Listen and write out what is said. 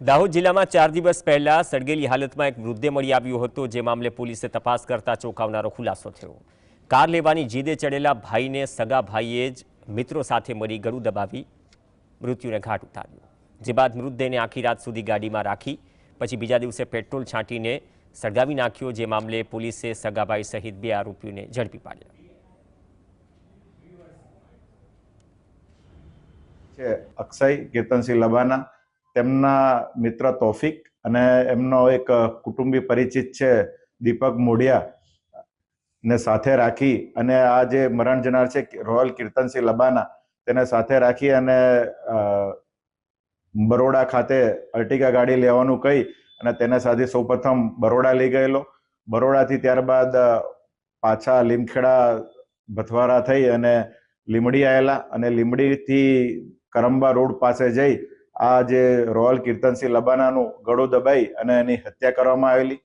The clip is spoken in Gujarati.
દાહોદ જિલ્લામાં ચાર દિવસ પહેલા સળગેલી હાલતમાં એક મૃતદેહ મળી આવ્યો હતો. જે મામલે પોલીસે તપાસ કરતા ચોંકાવનારો ખુલાસો થયો. કાર લેવાની જીદે ચડેલા ભાઈને સગા ભાઈએ જ મિત્રો સાથે મળી ગળું દબાવી મૃત્યુને ઘાટ ઉતાર્યો. જે બાદ મૃતદેહને આખી રાત સુધી ગાડીમાં રાખી, પછી બીજા દિવસે પેટ્રોલ છાંટીને સળગાવી નાખ્યો, જે મામલે પોલીસે સગાભાઈ સહિત બે આરોપીઓને ઝડપી પાડ્યા. અક્ષય કીર્તનસિંહ લબાના તેમના મિત્ર તોફિક અને એમનો એક કુટુંબી પરિચિત છે, દીપક મોડિયા ને સાથે રાખી અને આ જે મરણ જનાર છે રોયલ કીર્તનસિંહ લબાના, તેને સાથે રાખી અને બરોડા ખાતે અર્ટિગા ગાડી લેવાનું કહી અને તેને સાથે સૌપ્રથમ બરોડા લઈ ગયેલો. બરોડાથી ત્યારબાદ પાછા લીમખેડા, ભથવારા થઈ અને લીમડી આવેલા અને લીમડીથી કરંબા રોડ પાસે જઈ આ જે રોયલ કીર્તનસિંહ લબાનાનું ગળું દબાઈ અને એની હત્યા કરવામાં આવેલી.